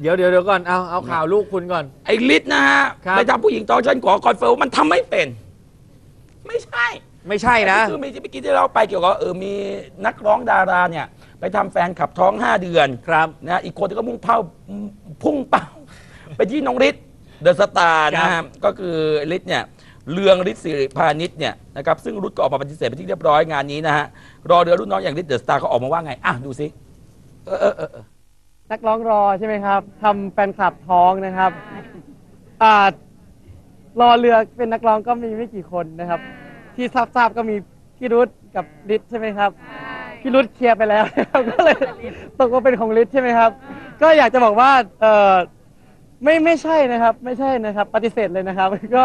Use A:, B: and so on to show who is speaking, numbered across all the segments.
A: เดี๋ยวเดี๋ยวเดี๋ยวก่อน เอาเอาข่าวลูกคุณก่อน
B: ไอ้ฤทธิ์นะฮะ
A: ครับ
B: ไปทำผู้หญิงท้องฉันขอคอนเฟิร์มว่ามันทำไม่เป็น ไม่ใช่
A: ไม่ใช่นะ
B: คือมีที่เมื่อกี้ที่เราไปเกี่ยวกับเออมีนักร้องดาราเนี่ย ไปทำแฟนขับท้อง 5 เดือน
A: ครับ
B: นะอีกคนที่ก็มุ่งเป้าพุ่งเป้า ไปที่น้องฤทธิ์เดอะสตาร์นะ
A: ครั
B: ฮะ
A: บ
B: ก็คือฤทธิ์เนี่ยเรืองฤทธิ์สิริพานิชเนี่ยนะครับซึ่งรุดก็ออกมาปฏิเสธไปที่เรียบร้อยงานนี้นะฮะรอเรือรุ่นน้องอย่างฤทธิ์เดอะสตาร์เขาออกมาว่าไงอะดูสิเออเออเออเออ
C: นักร้องรอใช่ไหมครับทำแฟนคลับท้องนะครับอ่ารอเรือเป็นนักร้องก็มีไม่กี่คนนะครับ ที่ทราบทราบก็มีพี่รุธกับฤทธิ์ใช่ไหมครับพี่รุธเคลียร์ไปแล้วนะครับก็เลยตกว่าเป็นของฤทธิ์ใช่ไหมครับ ก็อยากจะบอกว่าเออไม่ไม่ใช่นะครับ ไม่ใช่นะครับ ปฏิเสธเลยนะครับ ก็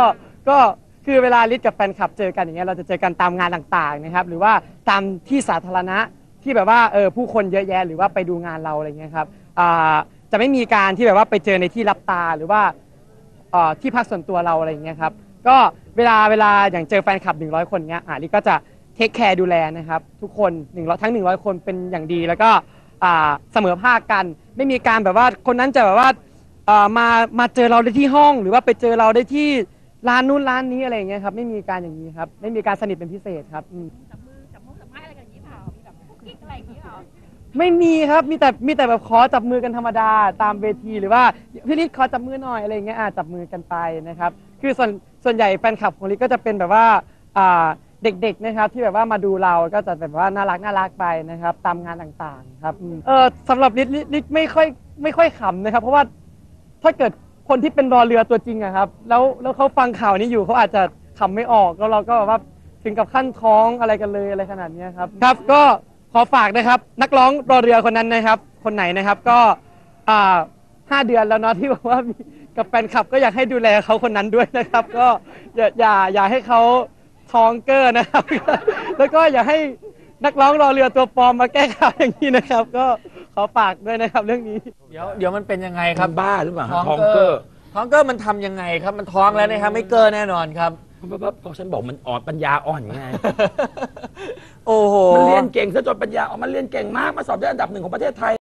C: ก็คือเวลาฤทธิ์กับแฟนคลับเจอกันอย่างเงี้ยเราจะเจอกันตามงานต่างๆนะครับ หรือว่าตามที่สาธารณะที่แบบว่าเออผู้คนเยอะแยะหรือว่าไปดูงานเราอะไรเงี้ยครับ อ่าจะไม่มีการที่แบบว่าไปเจอในที่รับตาหรือว่าเอ่อที่พักส่วนตัวเราอะไรเงี้ยครับก็เวลาเวลาอย่างเจอแฟนคลับ 100 คนเงี้ยอ่าลิก็จะเทคแคร์ดูแลนะครับทุกคน100ทั้ง 100 คนเป็นอย่างดีแล้วก็อ่าเสมอภาคกันไม่มีการแบบว่าคนนั้นจะแบบว่าเอ่อมามาเจอเราได้ที่ห้อง หรือว่าไปเจอเราได้ที่ร้านนู้นร้านนี้อะไรอย่างเงี้ยครับไม่มีการอย่างนี้ครับไม่มีการสนิทเป็นพิเศษครับอืม
D: จับมือจับมือจับไม้อะไรกันอย่างนี้เปล่ามีแบบกุ๊กกิ๊กอะไรอย่างนี้เปล่า
C: ไม่มีครับมีแต่มีแต่แบบขอจับมือกันธรรมดาตามเวทีหรือว่าพี่นิดขอจับมือหน่อยอะไรอย่างเงี้ยอะจับมือกันไปนะครับ คือส่วนส่วนใหญ่แฟนคลับของลิศก็จะเป็นแบบว่าอ่าเด็กๆนะครับที่แบบว่ามาดูเราก็จะแบบว่าน่ารักน่ารักไปนะครับ ตามงานต่างๆ ครับอืมเออสำหรับลิศลิศลิศไม่ค่อยไม่ค่อยขำนะครับ เพราะว่าถ้าเกิดคนที่เป็นรอเรือตัวจริงอะครับ แล้วแล้วเขาฟังข่าวนี้อยู่เขาอาจจะขำไม่ออกแล้วเราก็แบบว่าถึงกับขั้นท้องอะไรกันเลยอะไรขนาดเนี้ยครับครับก็ ขอฝากนะครับ นักร้องรอเรือคนนั้นนะครับ คนไหนนะครับก็อ่าห้าเดือนแล้วเนาะที่บอกว่ามีกับแฟนคลับก็อยากให้ดูแลเขาคนนั้นด้วยนะครับ ก็อย่าอย่าอย่าให้เขาท้องเกอร์นะครับ แล้วก็อย่าให้นักร้องรอเรือตัวปลอมมาแก้ข่าวอย่างนี้นะครับ ก็ขอฝากด้วยนะครับเรื่องนี้
A: เดี๋ยวเดี๋ยวมันเป็นยังไงค
B: ค
A: รั
B: รับบบ้าหรือเปล่า
A: ท้อง
B: ท้อง
A: เก
B: เก
A: อ
B: อ
A: ร์
B: ร์
A: ท้องเกอร์มันทำยังไงครับ มันท้องแล้วนะครับไม่เกอร์แน่นอนครับ
B: ก็ฉันบอกมันอ่อนปัญญาอ่อนไง
A: โอ้โห
B: มัน เก่งซะจนปัญญาออกมาเรียนเก่งมากมาสอบได้อันดับหนึ่งของประเทศไทย